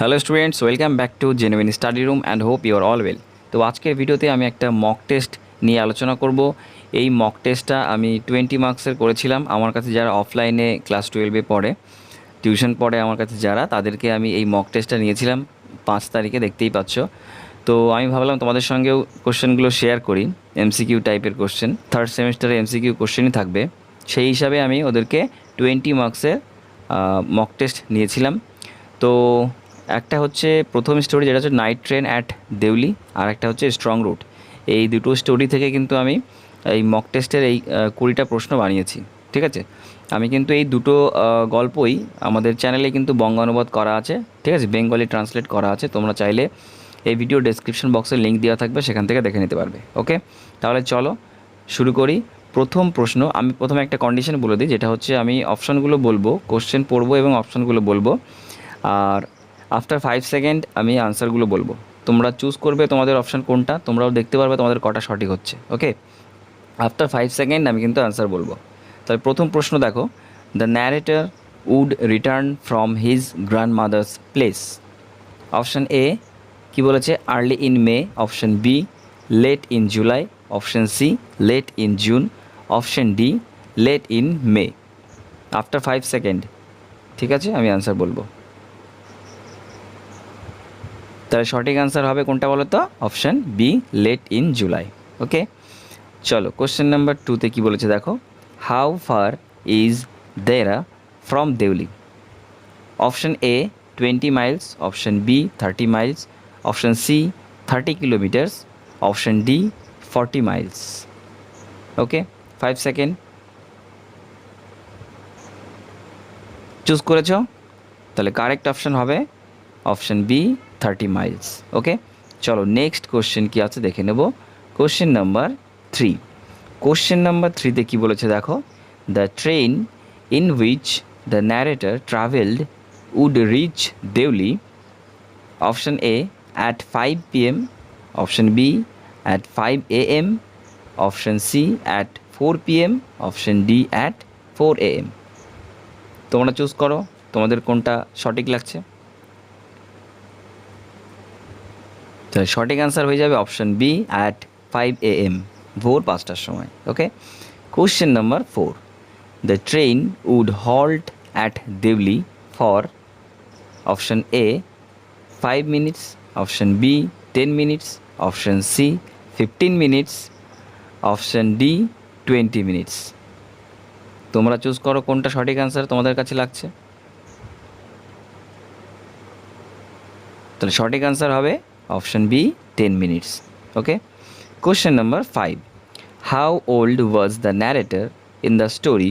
Hello students welcome back to genuine study room and hope your all well তো আজকের ভিডিওতে আমি একটা মক টেস্ট নিয়ে আলোচনা করব। এই মক টেস্টটা আমি টোয়েন্টি মার্কসের করেছিলাম। আমার কাছে যারা অফলাইনে ক্লাস টুয়েলভে পড়ে টিউশন পড়ে আমার কাছে যারা, তাদেরকে আমি এই মক টেস্টটা নিয়েছিলাম। পাঁচ তারিখে দেখতেই পাচ্ছ। তো আমি ভাবলাম তোমাদের সঙ্গেও কোশ্চেনগুলো শেয়ার করি। এমসিকিউ টাইপের কোশ্চেন থার্ড সেমিস্টারে এমসিকিউ কোশ্চেনই থাকবে। সেই হিসাবে আমি ওদেরকে টোয়েন্টি মার্কসের মক টেস্ট নিয়েছিলাম। তো একটা হচ্ছে প্রথম স্টোরি যেটা হচ্ছে নাইট ট্রেন অ্যাট দেউলি আর একটা হচ্ছে স্ট্রং রুট এই দুটো স্টোরি থেকে কিন্তু আমি এই মক টেস্টের এই কুড়িটা প্রশ্ন বানিয়েছি, ঠিক আছে? আমি কিন্তু এই দুটো গল্পই আমাদের চ্যানেলে কিন্তু বঙ্গানুবাদ করা আছে, ঠিক আছে? বেঙ্গলি ট্রান্সলেট করা আছে, তোমরা চাইলে এই ভিডিও ডেসক্রিপশন বক্সে লিঙ্ক দেওয়া থাকবে, সেখান থেকে দেখে নিতে পারবে ওকে তাহলে চলো শুরু করি। প্রথম প্রশ্ন, আমি প্রথমে একটা কন্ডিশন বলে দিই, যেটা হচ্ছে আমি অপশানগুলো বলব কোশ্চেন পড়ব এবং অপশানগুলো বলব। আর আফটার ফাইভ সেকেন্ড আমি আনসারগুলো বলব। তোমরা চুজ করবে তোমাদের অপশান কোনটা, তোমরাও দেখতে পারবে তোমাদের কটা সঠিক হচ্ছে ওকে আফটার ফাইভ সেকেন্ড আমি কিন্তু আনসার বলব। তাহলে প্রথম প্রশ্ন দেখো। The narrator would return from his grand mother's place option A কি বলেছে? Early in May option B late in July option C late in June option D late in May after five second ঠিক আছে? আমি answer বলব। তাহলে সঠিক answer হবে কোনটা বলো তো? Option B late in July okay চলো কোশ্চেন নাম্বার টুতে কী বলেছে দেখো? How far is Dera from Deoli option A twenty miles option B thirty miles option C thirty kilometres option D forty miles okay five second choose করেছ? তাহলে correct option হবে option B thirty miles okay চলো next question কি আছে দেখে নেব। Question number three question number থ্রিতে কী বলেছে দেখো? The train in which the narrator travelled would reach Deoli option A at five P M option B at five A M option C at four P M option D at four A M তোমরা choose করো, তোমাদের কোনটা সঠিক লাগছে? তাহলে সঠিক answer হয়ে যাবে option B at five A M ভোর পাঁচটার সময় okay question number four the train would halt at Deoli for option A five minutes option B ten minutes option C fifteen minutes option D twenty minutes তোমরা choose করো কোনটা সঠিক answer তোমাদের কাছে লাগছে। তাহলে সঠিক অ্যান্সার হবে option B ten minutes okay question number five how old was the narrator in the story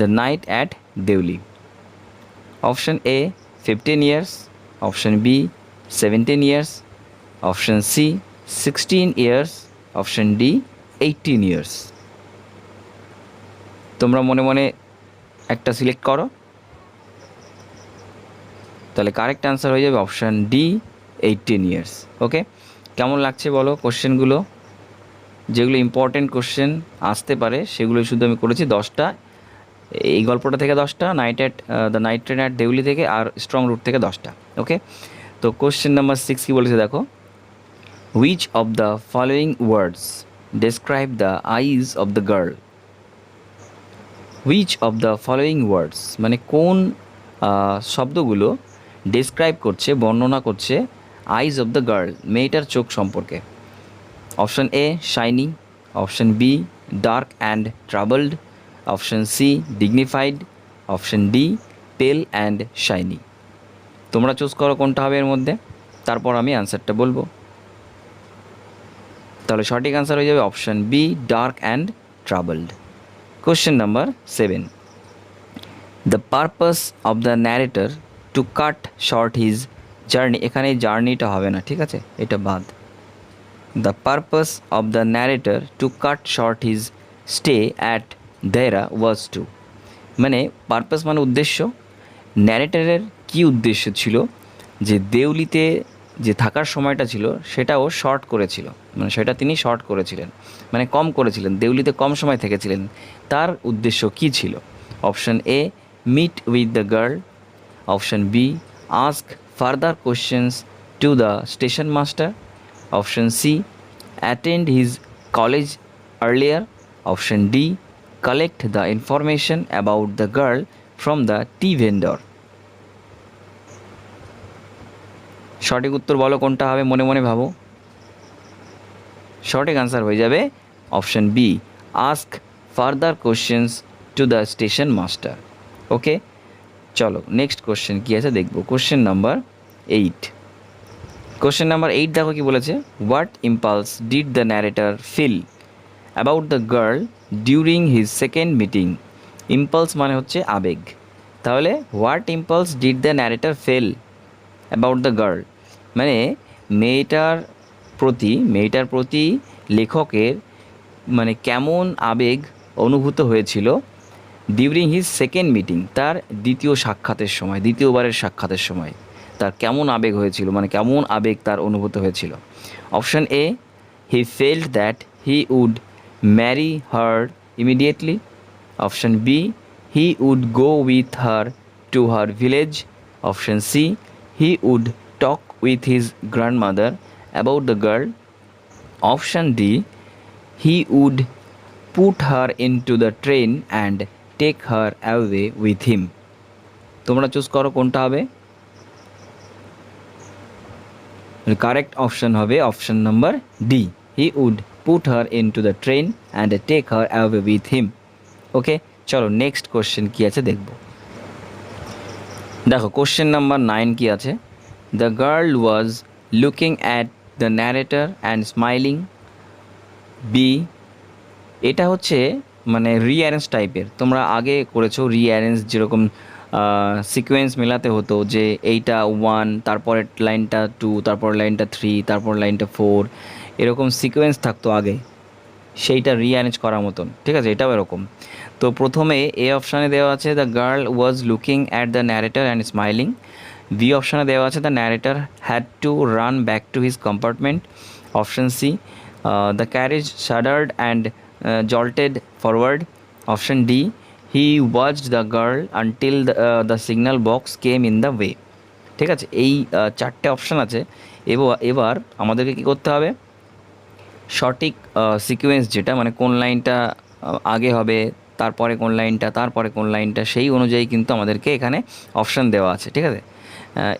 the night at Deoli option A fifteen years option B seventeen years option C sixteen years option D eighteen years তোমরা মনে মনে একটা select করো। তাহলে correct answer হয়ে যাবে option D eighteen years okay কেমন লাগছে বলো কোশ্চেনগুলো? যেগুলো ইম্পর্টেন্ট কোশ্চেন আসতে পারে, সেগুলো শুধু আমি করেছি দশটা। এই গল্পটা থেকে দশটা night at the night train at Deoli থেকে আর স্ট্রং রুট থেকে দশটা ওকে তো কোশ্চেন নাম্বার সিক্স কী বলেছে দেখো? Which of the following words describe the eyes of the girl which of the following words মানে কোন শব্দগুলো ডেসক্রাইব করছে, বর্ণনা করছে আইজ অফ দ্য গার্ল মেয়েটার চোখ সম্পর্কে। Option A shiny option B dark and troubled option C dignified option D pale and shiny তোমরা চুজ করো কোনটা হবে এর মধ্যে। তারপর আমি অ্যান্সারটা বলব। তাহলে সঠিক অ্যান্সার হয়ে যাবে option B dark and troubled question number seven the purpose of the narrator to cut short his journey এখানে জার্নিটা হবে না, ঠিক আছে? এটা বাদ। The purpose of the narrator to cut short his stay at Dera was to মানে purpose মানে উদ্দেশ্য। ন্যারেটারের কী উদ্দেশ্য ছিল? যে দেউলিতে যে থাকার সময়টা ছিল, সেটাও শর্ট করেছিল। মানে সেটা তিনি শর্ট করেছিলেন। মানে কম করেছিলেন, দেউলিতে কম সময় থেকেছিলেন। তার উদ্দেশ্য কী ছিল? Option A meet with the girl option B ask further questions to the station master option C attend his college earlier option D collect the information about the girl from the tea vendor সঠিক উত্তর বলো কোনটা হবে, মনে মনে ভাবো। সঠিক answer হয়ে যাবে option B ask further questions to the station master okay চলো নেক্সট কোশ্চেন কী আছে দেখব। Question number eight question number eight দেখো কি বলেছে? What impulse did the narrator feel about the girl during his second meeting impulse মানে হচ্ছে আবেগ। তাহলে what impulse did the narrator fell about the girl মানে মেয়েটার প্রতি মেয়েটার প্রতি লেখকের মানে কেমন আবেগ অনুভূত হয়েছিল? ডিউরিং হিজ সেকেন্ড মিটিং তার দ্বিতীয় সাক্ষাতের সময়, দ্বিতীয়বারের সাক্ষাতের সময়, তার কেমন আবেগ হয়েছিল? মানে কেমন আবেগ তার অনুভূত হয়েছিল? Option A he felt that he would marry her immediately option B he would go with her to her village option C he would talk with his grandmother about the girl option D he would put her into the train and take her away with him তোমরা choose করো কোনটা হবে? Correct option হবে option number D he would put her into the train and take her away with him okay চলো next question কী আছে দেখব। দেখো কোশ্চেন নাম্বার নাইন কী আছে? The girl was looking at the narrator and smiling B এটা হচ্ছে মানে রিঅ্যারেঞ্জ টাইপের তোমরা আগে করেছ রিঅ্যারেঞ্জ যেরকম সিকোয়েন্স মেলাতে হতো যে এইটা ওয়ান তারপরের লাইনটা টু তারপর লাইনটা থ্রি তারপর লাইনটা ফোর এরকম সিকোয়েন্স থাকতো আগে। সেইটা রিঅ্যারেঞ্জ করার মতন, ঠিক আছে? এটাও এরকম। তো প্রথমে এ অপশানে দেওয়া আছে the girl was looking at the narrator and smiling B অপশানে দেওয়া আছে the narrator had to run back to his compartment option C the carriage shuddered and jolted forward option D he watched the girl until the signal box came in the way ঠিক আছে? এই চারটে option আছে। এবার আমাদেরকে কী করতে হবে? সঠিক সিকোয়েন্স যেটা মানে কোন লাইনটা আগে হবে, তারপরে কোন লাইনটা তারপরে কোন লাইনটা সেই অনুযায়ী কিন্তু আমাদেরকে এখানে অপশান দেওয়া আছে। ঠিক আছে?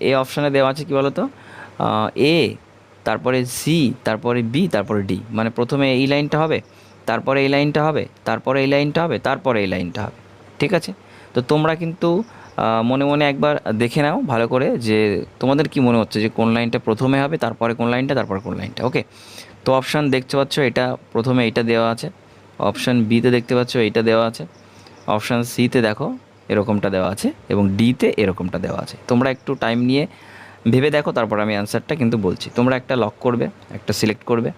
এ অপশানে দেওয়া আছে কি বলতো? এ, তারপরে সি, তারপরে বি, তারপরে ডি। মানে প্রথমে এই লাইনটা হবে তারপরে এই লাইনটা হবে, তারপরে এই লাইনটা হবে, তারপরে এই লাইনটা হবে, ঠিক আছে? তো তোমরা কিন্তু মনে মনে একবার দেখে নাও ভালো করে যে তোমাদের কি মনে হচ্ছে যে কোন লাইনটা প্রথমে হবে, তারপরে কোন লাইনটা, তারপরে কোন লাইনটা ওকে তো অপশান দেখতে পাচ্ছ এটা প্রথমে এইটা দেওয়া আছে অপশান বিতে দেখতে পাচ্ছ এইটা দেওয়া আছে অপশান সিতে দেখো এরকমটা দেওয়া আছে এবং ডিতে এরকমটা দেওয়া আছে। তোমরা একটু টাইম নিয়ে ভেবে দেখো, তারপর আমি অ্যান্সারটা কিন্তু বলছি। তোমরা একটা লক করবে, একটা সিলেক্ট করবে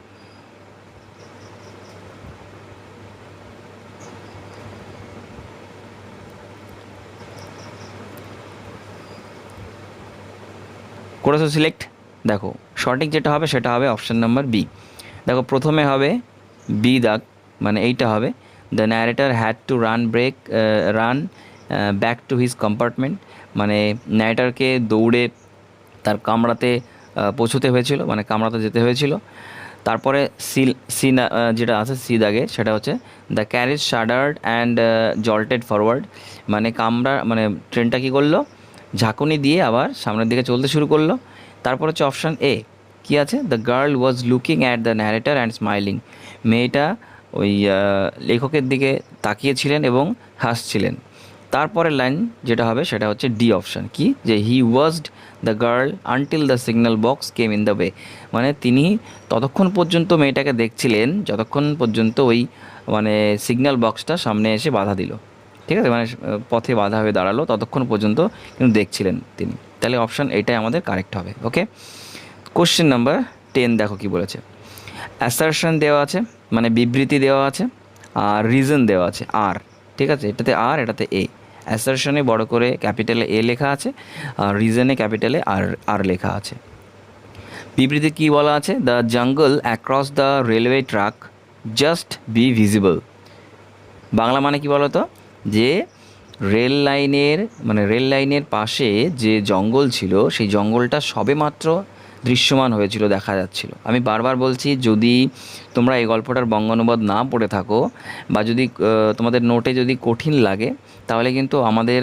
করেছ সিলেক্ট দেখো, সঠিক যেটা হবে সেটা হবে অপশান নাম্বার বি দেখো, প্রথমে হবে বি দাগ মানে এইটা হবে। The narrator had to run break run back to his compartment মানে ন্যারেটারকে দৌড়ে তার কামড়াতে পৌঁছতে হয়েছিল মানে কামড়াতে যেতে হয়েছিল। তারপরে সি সি না- যেটা আছে সি দাগে সেটা হচ্ছে the carriage shuddered and jolted forward মানে কামড়া মানে ট্রেনটা কী করল? ঝাঁকুনি দিয়ে আবার সামনের দিকে চলতে শুরু করল। তারপর হচ্ছে অপশান এ কী আছে? The girl was looking at the narrator and smiling মেয়েটা ওই লেখকের দিকে তাকিয়েছিলেন এবং হাসছিলেন। তারপরের লাইন যেটা হবে সেটা হচ্ছে ডি অপশান কি? যে he watched the girl until the signal box came in the way মানে তিনি ততক্ষণ পর্যন্ত মেয়েটাকে দেখছিলেন, যতক্ষণ পর্যন্ত ওই মানে সিগন্যাল বক্সটা সামনে এসে বাধা দিল। ঠিক আছে? মানে পথে বাধা হয়ে দাঁড়াল, ততক্ষণ পর্যন্ত কিন্তু দেখছিলেন তিনি। তাহলে অপশান এটাই আমাদের কারেক্ট হবে ওকে কোশ্চেন নাম্বার টেন দেখো কি বলেছে। অ্যাসারশন দেওয়া আছে মানে বিবৃতি দেওয়া আছে, আর রিজন দেওয়া আছে আর ঠিক আছে? এটাতে আর এটাতে এ অ্যাসারশনে বড় করে ক্যাপিটালে এ লেখা আছে, আর রিজনে ক্যাপিটালে আর আর লেখা আছে। বিবৃতি কি বলা আছে? The jungle across the railway track just be visible Bangla মানে কি বলতো? যে রেল লাইনের মানে রেল লাইনের পাশে যে জঙ্গল ছিল, সেই জঙ্গলটা সবেমাত্র দৃশ্যমান হয়েছিল, দেখা যাচ্ছিল। আমি বারবার বলছি, যদি তোমরা এই গল্পটার বঙ্গানুবাদ না পড়ে থাকো, বা যদি তোমাদের নোটে যদি কঠিন লাগে, তাহলে কিন্তু আমাদের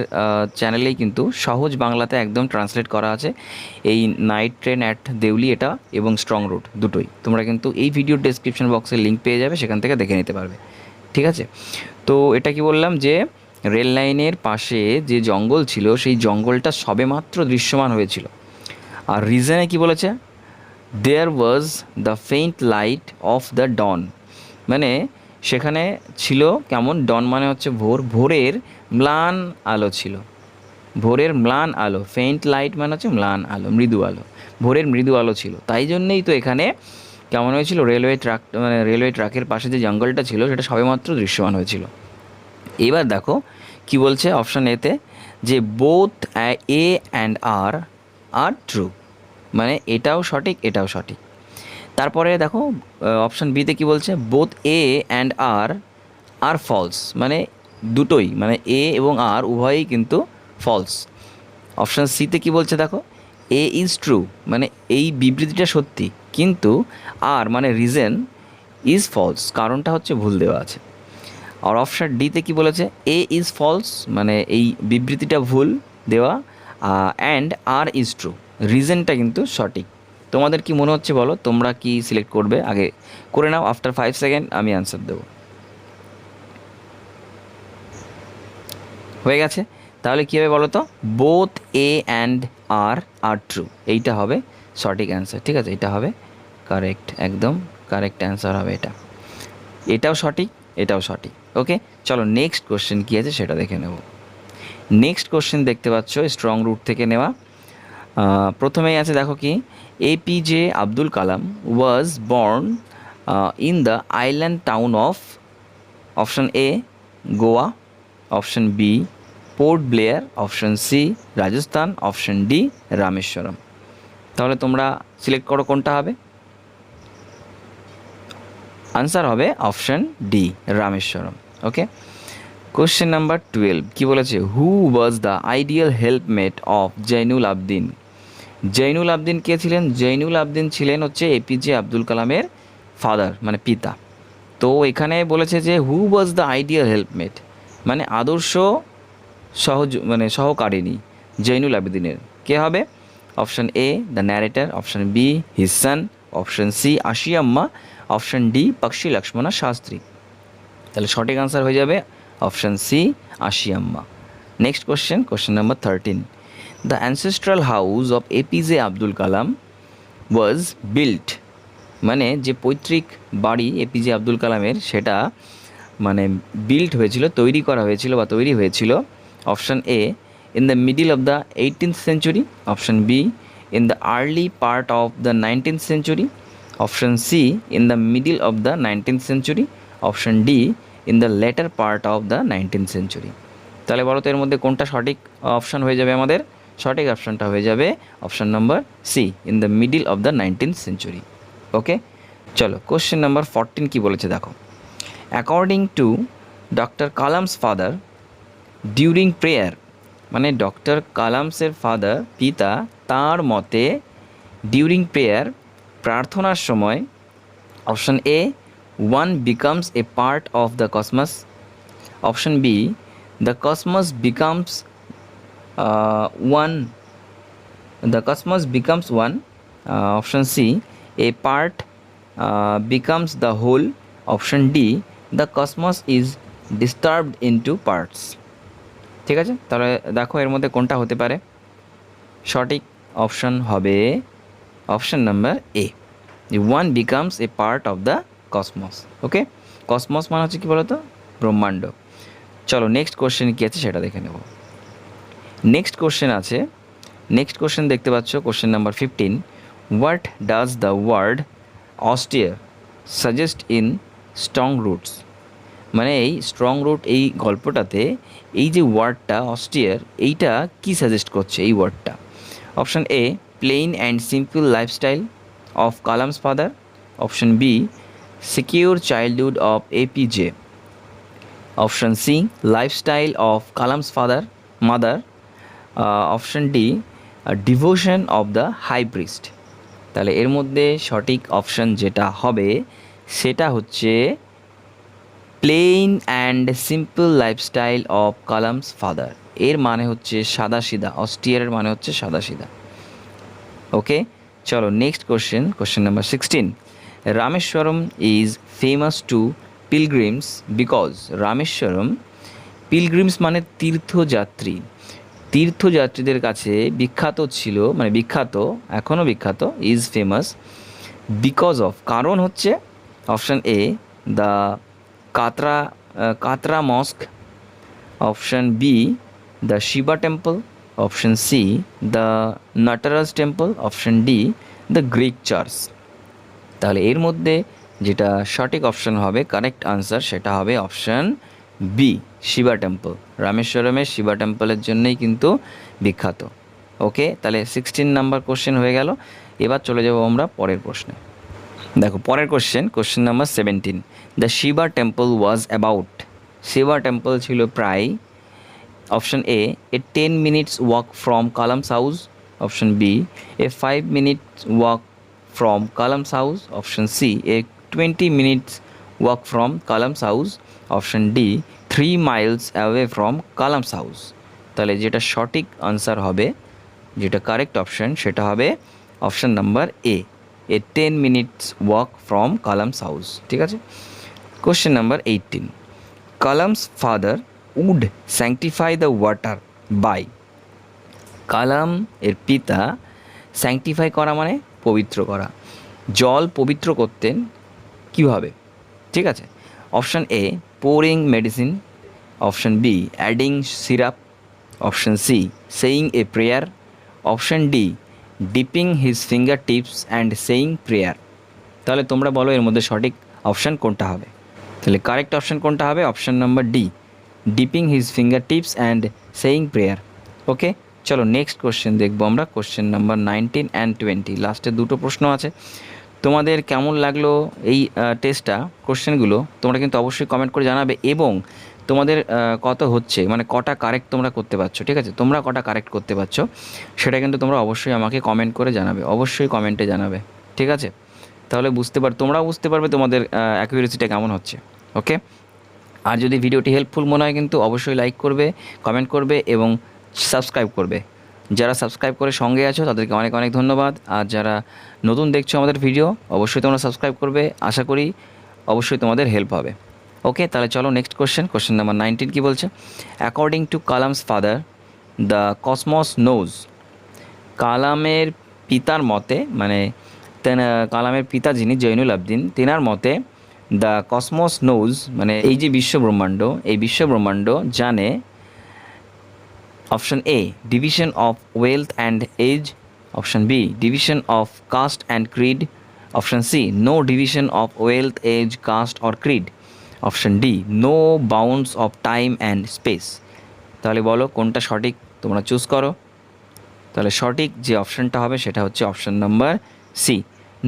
চ্যানেলেই কিন্তু সহজ বাংলাতে একদম ট্রান্সলেট করা আছে। এই নাইট ট্রেন অ্যাট দেউলি এটা এবং স্ট্রং রুট দুটোই। তোমরা কিন্তু এই ভিডিওর ডেসক্রিপশন বক্সে লিঙ্ক পেয়ে যাবে, সেখান থেকে দেখে নিতে পারবে। ঠিক আছে? তো এটা কি বললাম যে, রেল লাইনের পাশে যে জঙ্গল ছিল, সেই জঙ্গলটা সবেমাত্র দৃশ্যমান হয়েছিল। আর রিজনে কি বলেছে? There was the faint light of the dawn মানে সেখানে ছিল কেমন? ডন মানে হচ্ছে ভোর। ভোরের ম্লান আলো ছিল। ভোরের ম্লান আলো। ফেইন্ট লাইট মানে হচ্ছে ম্লান আলো, মৃদু আলো। ভোরের মৃদু আলো ছিল। তাই জন্যেই তো এখানে কেমন হয়েছিল? রেলওয়ে ট্রাক মানে রেলওয়ে ট্রাকের পাশে যে জঙ্গলটা ছিল, সেটা সবেমাত্র দৃশ্যমান হয়েছিল। এবার দেখো, কি বলছে অপশান এতে যে both A and R are true মানে এটাও সঠিক এটাও সঠিক। তারপরে দেখো অপশান বিতে কি বলছে? Both A and R are false মানে দুটোই মানে এ এবং আর উভয়ই কিন্তু ফলস অপশান সিতে কি বলছে দেখো? এ ইজ ট্রু মানে এই বিবৃতিটা সত্যি। কিন্তু আর মানে রিজেন ইজ ফলস কারণটা হচ্ছে ভুল দেওয়া আছে। আর অপশান ডিতে কি বলেছে? এ ইজ ফলস মানে এই বিবৃতিটা ভুল দেওয়া অ্যান্ড আর ইজ ট্রু রিজেনটা কিন্তু সঠিক। তোমাদের কি মনে হচ্ছে বলো? তোমরা কি সিলেক্ট করবে? আগে করে নাও আফটার ফাইভ সেকেন্ড আমি অ্যান্সার দেবো। হয়ে গেছে? তাহলে কী হবে বলো তো? Both A and R are true এইটা হবে সঠিক অ্যান্সার ঠিক আছে? এটা হবে কারেক্ট একদম কারেক্ট অ্যান্সার হবে এটা। এটাও সঠিক এটাও সঠিক ওকে চলো নেক্সট কোশ্চেন কী আছে সেটা দেখে নেব। নেক্সট কোশ্চেন দেখতে পাচ্ছ স্ট্রং রুট থেকে নেওয়া। প্রথমেই আছে দেখো কি APJ Abdul Kalam was born in the island town of option A Goa option B Port Blair option C Rajasthan option D Rameswaram তাহলে তোমরা সিলেক্ট করো কোনটা হবে। আনসার হবে option D Rameswaram okay question number twelve কী বলেছে? Who was the ideal helpmate of Zainul Abdin Zainul Abdin কে ছিলেন? জৈনুল আবদিন ছিলেন হচ্ছে এপিজে আব্দুল কালামের ফাদার মানে পিতা। তো এখানে বলেছে যে who was the ideal helpmate মানে আদর্শ সহজ মানে সহকারিণী জৈনুল আবেদিনের কে হবে? Option A the narrator option B Hisan option C Ashiamma option D Pakshi Lakshmana Shastri. তাহলে সঠিক আনসার হয়ে যাবে option C Ashiamma next question question number thirteen the ancestral house of APJ Abdul Kalam was built মানে যে পৈতৃক বাড়ি APJ Abdul কালামের সেটা মানে বিল্ট হয়েছিল, তৈরি করা হয়েছিল বা তৈরি হয়েছিল। Option A in the middle of the eighteenth century option B in the early part of the nineteenth century option C in the middle of the nineteenth century option D in the latter part of the nineteenth century তাহলে বলো তো এর মধ্যে কোনটা সঠিক option হয়ে যাবে আমাদের? সঠিক অপশনটা হয়ে যাবে option number C in the middle of the nineteenth century okay চলো কোশ্চেন নাম্বার ফোরটিন কী বলেছে দেখো। According to doctor Kalam's father during prayer মানে ডক্টর কালামসের ফাদার পিতা, তার মতে ডিউরিং প্রেয়ার প্রার্থনার সময় option A one becomes a part of the cosmos option B the cosmos becomes one the cosmos becomes one option C a part becomes the whole option D the cosmos is disturbed in two parts ঠিক আছে? তাহলে দেখো এর মধ্যে কোনটা হতে পারে? সঠিক অপশন হবে option number A one becomes a part of the cosmos okay cosmos মানে হচ্ছে কী বলতো? ব্রহ্মাণ্ড। চলো নেক্সট কোশ্চেন কী আছে সেটা দেখে নেব। নেক্সট কোশ্চেন আছে। নেক্সট কোশ্চেন দেখতে পাচ্ছ question number fifteen what does the word austere suggest in strong roots মানে এই স্ট্রং রুট এই গল্পটাতে এই যে ওয়ার্ডটা অস্টিয়ার এইটা কি সাজেস্ট করছে এই ওয়ার্ডটা option A plain and simple lifestyle of Kalam's father option B secure childhood of APJ option C lifestyle of Kalam's father mother option D devotion of the high priest তাহলে এর মধ্যে সঠিক অপশন যেটা হবে, সেটা হচ্ছে plain and simple lifestyle of Kalam's father এর মানে হচ্ছে সাদা সিধা অস্টিয়ারের মানে হচ্ছে সাদা সিধা ওকে চলো next question question number sixteen Rameswaram is famous to pilgrims because Rameswaram pilgrims মানে তীর্থযাত্রী। তীর্থযাত্রীদের কাছে বিখ্যাত ছিল মানে বিখ্যাত এখনও বিখ্যাত ইজ ফেমাস বিকজ অফ কারণ হচ্ছে option A the Katra Katra mosque option B the Shiva temple option C the Nataraja temple option D the Greek church তাহলে এর মধ্যে যেটা সঠিক অপশান হবে কারেক্ট আনসার সেটা হবে অপশান বি শিবা টেম্পল রামেশ্বরমের শিবা টেম্পলের জন্যই কিন্তু বিখ্যাত। ওকে তাহলে সিক্সটিন নাম্বার কোশ্চেন হয়ে গেল। এবার চলে যাব আমরা পরের প্রশ্নে। দেখো, পরের question question number seventeen the Shiva temple was about Shiva temple ছিল প্রায় option A a ten minutes walk from Kalam's house option B a five minutes walk from Kalam's house option C a twenty minutes walk from Kalam's house option D three miles away from Kalam's house তাহলে যেটা সঠিক answer হবে, যেটা correct option সেটা হবে option number A a ten minutes walk from Kalam's house ঠিক আছে? Question number eighteen Kalam's father would sanctify the water by Kalam এর পিতা স্যাংটিফাই করা মানে পবিত্র করা। জল পবিত্র করতেন কীভাবে? ঠিক আছে। Option A pouring medicine option B adding syrup option C saying a prayer option D dipping his finger tips and saying prayer তাহলে তোমরা বলো এর মধ্যে সঠিক অপশান কোনটা হবে। তাহলে কারেক্ট অপশান কোনটা হবে? Option number D dipping his finger tips and saying prayer okay চলো নেক্সট কোশ্চেন দেখব আমরা। Question number nineteen and twenty লাস্টে দুটো প্রশ্ন আছে। তোমাদের কেমন লাগল এই টেস্টটা কোশ্চেনগুলো তোমরা কিন্তু অবশ্যই কমেন্ট করে জানাবে এবং তোমাদের কত হচ্ছে? মানে কটা কারেক্ট তোমরা করতে পারছ, ঠিক আছে? তোমরা কটা কারেক্ট করতে পারছ? সেটা কিন্তু তোমরা অবশ্যই আমাকে কমেন্ট করে জানাবে। অবশ্যই কমেন্টে জানাবে, ঠিক আছে? তাহলে বুঝতে পার, তোমরাও বুঝতে পারবে তোমাদের অ্যাকুরেসিটা কেমন হচ্ছে। ওকে আর যদি ভিডিওটি হেল্পফুল মনে হয় কিন্তু অবশ্যই লাইক করবে কমেন্ট করবে এবং সাবস্ক্রাইব করবে। যারা সাবস্ক্রাইব করে সঙ্গে আছো, তাদেরকে অনেক অনেক ধন্যবাদ। আর যারা নতুন দেখছ আমাদের ভিডিও অবশ্যই তোমরা সাবস্ক্রাইব করবে। আশা করি অবশ্যই তোমাদের হেল্প হবে। ওকে তাহলে চলো next question question number nineteen কী বলছে? According to Kalam's father the cosmos knows কালামের পিতার মতে মানে কালামের পিতা যিনি জৈনুল আবদিন, তেনার মতে দ্য কসমস নোজ মানে এই যে বিশ্ব ব্রহ্মাণ্ড, এই বিশ্ব ব্রহ্মাণ্ড জানে option A division of wealth and age option B division of caste and creed option C no division of wealth age caste or creed option D no bounds of time and space তাহলে বলো কোনটা সঠিক, তোমরা choose করো। তাহলে সঠিক যে অপশানটা হবে সেটা হচ্ছে option number C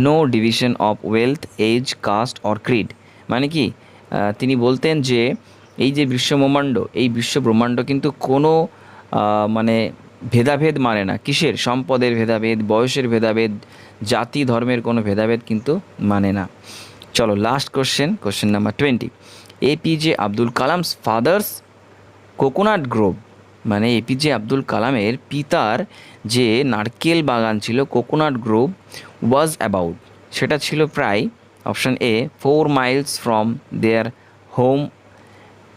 no division of wealth age caste or creed মানে কি? তিনি বলতেন যে এই যে বিশ্ব ব্রহ্মাণ্ড, এই বিশ্ব ব্রহ্মাণ্ড কিন্তু কোনো মানে ভেদাভেদ মানে না। কিসের? সম্পদের ভেদাভেদ, বয়সের ভেদাভেদ, জাতি, ধর্মের কোনো ভেদাভেদ কিন্তু মানে না। চলো last question question number twenty APJ Abdul Kalam's father's coconut grove মানে এপিজে আব্দুল কালামের পিতার যে নারকেল বাগান ছিল কোকোনাট গ্রোভ ওয়াজ অ্যাবাউট সেটা ছিল প্রায় option A four miles from their home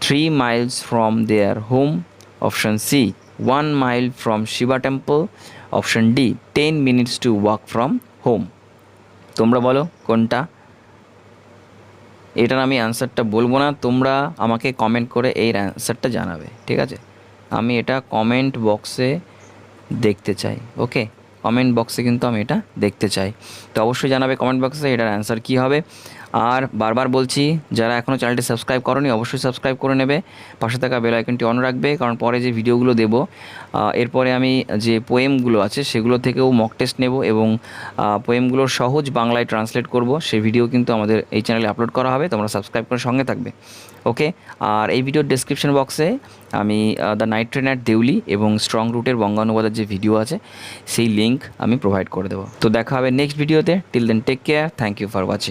three miles from their home option C one mile from Shiva temple option D ten minutes to walk from home তোমরা বলো কোনটা? এটার আমি অ্যান্সারটা বলব না, তোমরা আমাকে কমেন্ট করে এই অ্যান্সারটা জানাবে, ঠিক আছে? আমি এটা কমেন্ট বক্সে দেখতে চাই ওকে কমেন্ট বক্সে কিন্তু আমি এটা দেখতে চাই। তো অবশ্যই জানাবে কমেন্ট বক্সে এটার অ্যান্সার কী হবে। আর বারবার বলছি, যারা এখনও চ্যানেলটি সাবস্ক্রাইব করনি, অবশ্যই সাবস্ক্রাইব করে নেবে। পাশে থাকা বেল আইকনটি অন রাখবে, কারণ পরে যে ভিডিওগুলো দেবো এরপরে আমি যে পোয়েমগুলো আছে, সেগুলো থেকেও মক টেস্ট নেব এবং পোয়েমগুলোর সহজ বাংলায় ট্রান্সলেট করব। সেই ভিডিও কিন্তু আমাদের এই চ্যানেলে আপলোড করা হবে, তোমরা সাবস্ক্রাইব করে সঙ্গে থাকবে। ওকে আর এই ভিডিওর ডেসক্রিপশন বক্সে আমি the night train at Deoli এবং স্ট্রং রুটের বঙ্গানুবাদের যে ভিডিও আছে, সেই লিঙ্ক আমি প্রোভাইড করে দেবো। তো দেখা হবে নেক্সট ভিডিওতে till then take care thank you for watching